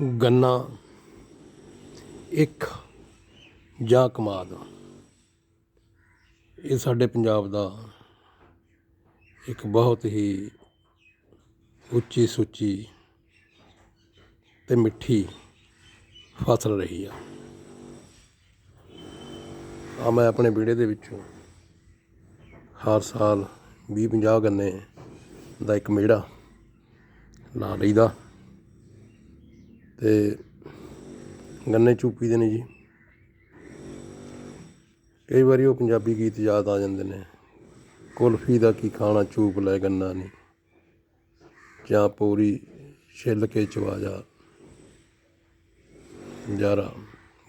ਗੰਨਾ, ਇੱਕ ਜਾਂ ਕਮਾਦ। ਇਹ ਸਾਡੇ ਪੰਜਾਬ ਦਾ ਇੱਕ ਬਹੁਤ ਹੀ ਉੱਚੀ ਸੁੱਚੀ ਤੇ ਮਿੱਠੀ ਫਸਲ ਰਹੀ ਆ। ਆ ਮੈਂ ਆਪਣੇ ਵਿਹੜੇ ਦੇ ਵਿੱਚੋਂ ਹਰ ਸਾਲ 20 50 ਗੰਨੇ ਦਾ ਇੱਕ ਮੇੜਾ ਲਾ ਲਈਦਾ। ਤੇ ਗੰਨੇ ਚੂਪੀ ਦੇ ਨੇ ਜੀ। ਕਈ ਵਾਰੀ ਉਹ ਪੰਜਾਬੀ ਗੀਤ ਯਾਦ ਆ ਜਾਂਦੇ ਨੇ। ਕੁਲਫੀ ਦਾ ਕੀ ਖਾਣਾ, ਚੂਪ ਲੈ ਗੰਨਾ ਨਹੀਂ ਜਾਂ ਪੂਰੀ ਛਿੱਲ ਕੇ ਚਵਾ ਜਾ। ਯਾਰਾ,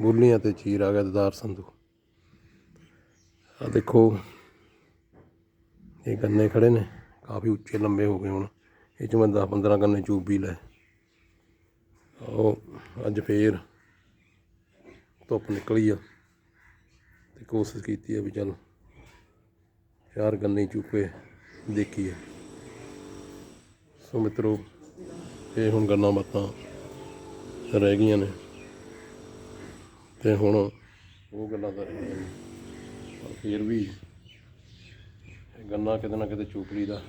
ਬੁੱਲੀਆਂ ਤੇ ਚੀਰ ਆ ਗਿਆ ਦਦਾਰ ਸੰਧੂ। ਆ ਦੇਖੋ, ਇਹ ਗੰਨੇ ਖੜੇ ਨੇ। ਕਾਫੀ ਉੱਚੇ ਲੰਬੇ ਹੋ ਗਏ ਹੁਣ। ਇਹ ਚ ਮੈਂ 10 15 ਗੰਨੇ ਚੂਪ ਵੀ ਲੈ ਉਹ ਅੱਜ ਫੇਰ ਧੁੱਪ ਨਿਕਲੀ ਆ ਤੇ ਕੋਸ਼ਿਸ਼ ਕੀਤੀ ਆ ਵੀ ਚੱਲ ਚਾਰ ਗੰਨੇ ਚੂਪੇ ਦੇਖੀਏ। ਸੋ ਮਿੱਤਰੋ, ਇਹ ਹੁਣ ਗੱਲਾਂ ਬਾਤਾਂ ਰਹਿ ਗਈਆਂ ਨੇ ਤੇ ਹੁਣ ਉਹ ਗੱਲਾਂ ਤਾਂ ਰਹੀਆਂ ਨੇ। ਪਰ ਫਿਰ ਵੀ ਗੰਨਾ ਕਿਤੇ ਨਾ ਕਿਤੇ ਚੂਪ ਲਈਦਾ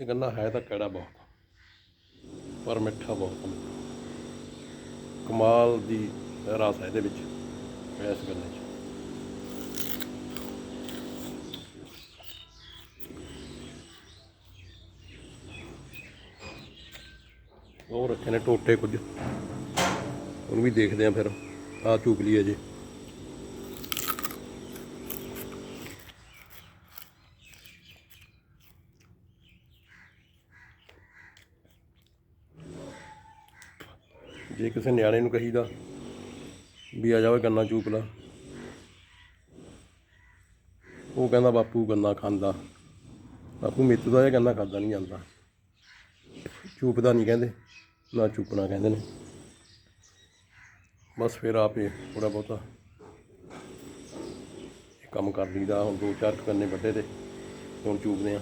ਇਹ ਗੰਨਾ ਹੈ ਤਾਂ ਕਿਹੜਾ ਬਹੁਤ ਪਰ ਮਿੱਠਾ ਬਹੁਤ ਹੈ ਕਮਾਲ ਦੀ ਰਸ ਹੈ ਇਹਦੇ ਵਿੱਚ, ਇਸ ਗੰਨੇ 'ਚ। ਉਹ ਰੱਖੇ ਨੇ ਟੋਟੇ ਕੁਝ। ਉਹਨੂੰ ਵੀ ਦੇਖਦੇ ਆ ਫਿਰ ਆ ਚੂਕ ਲਈ ਅਜੇ ਜੇ ਕਿਸੇ ਨਿਆਣੇ ਨੂੰ ਕਹੀਦਾ ਵੀ ਆ ਜਾ ਗੰਨਾ ਚੂਪ ਲਾ। ਉਹ ਕਹਿੰਦਾ ਬਾਪੂ ਗੰਨਾ ਖਾਂਦਾ। ਬਾਪੂ ਮੇਤੋਂ ਦਾ ਇਹ ਗੰਨਾ ਖਾਦਾ ਨਹੀਂ ਜਾਂਦਾ। ਚੂਪਦਾ ਨਹੀਂ ਕਹਿੰਦੇ, ਨਾ ਚੂਪਣਾ ਕਹਿੰਦੇ ਨੇ। ਬਸ ਫਿਰ ਆਪੇ ਥੋੜਾ ਬਹੁਤਾ ਕੰਮ ਕਰ ਲਈਦਾ। ਹੁਣ ਦੋ ਚਾਰ ਕੰਨੇ ਵੱਡੇ ਤੇ ਹੁਣ ਚੂਪਦੇ ਆ।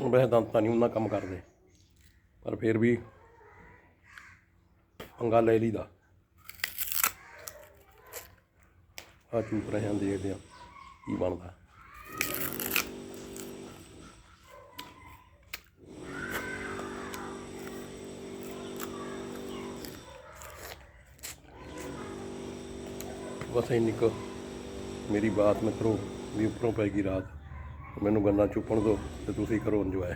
ਵੈਸੇ ਦੰਦ ਤਾਂ ਨਹੀਂ, ਉਹਨਾਂ ਕੰਮ ਕਰਦੇ। ਪਰ ਫਿਰ ਵੀ ਪੰਗਾ ਲੈ ਲਈਦਾ। ਆ ਚੂਪ ਰਹੇ ਹਾਂ ਦੇਖਦੇ ਹਾਂ ਕੀ ਬਣਦਾ? ਬਸ ਇੰਨੀ ਕੁ ਮੇਰੀ ਬਾਤ ਮਿੱਤਰੋ, ਵੀ ਉੱਪਰੋਂ ਪੈ ਗਈ ਰਾਤ। ਮੈਨੂੰ ਗੰਨਾ ਚੁੱਪਣ ਦਿਓ ਤੇ ਤੁਸੀਂ ਕਰੋ ਇੰਜੋਏ